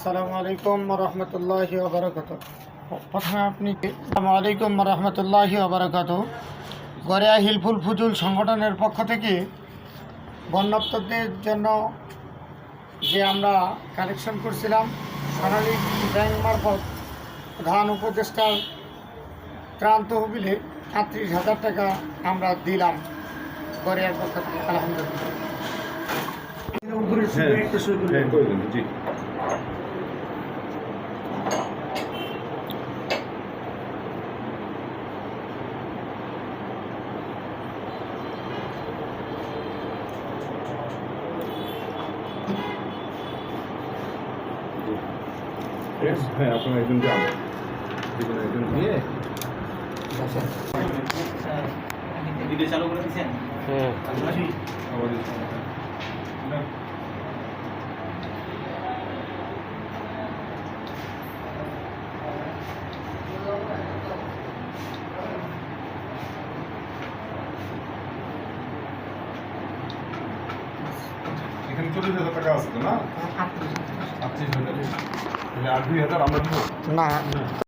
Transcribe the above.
আসসালামু আলাইকুম রহমতুল্লাহি ওবরাকাত প্রথমে আপনি আসসালামু আলাইকুম রহমতুল্লাহি ওবরাকাত গড়িয়া হিলফুল ফুজুল সংগঠনের পক্ষ থেকে বন্যাপ্তদের জন্য যে আমরা কালেকশন করছিলাম, সোনালী ব্যাংক মারফত প্রধান উপদেষ্টার ত্রাণ তহবিলে আটত্রিশ হাজার টাকা আমরা দিলাম গড়িয়ার পক্ষ থেকে, আলহামদুলিল্লাহ। হ্যাঁ হ্যাঁ হ্যাঁ আপনারা একজন যান যেকোনো একজন গিয়ে ভিডিও চালু করে দিয়েছেন আবার এখানে চল্লিশ হাজার টাকা আছে তো না? আটত্রিশ হাজার। Thế là khi.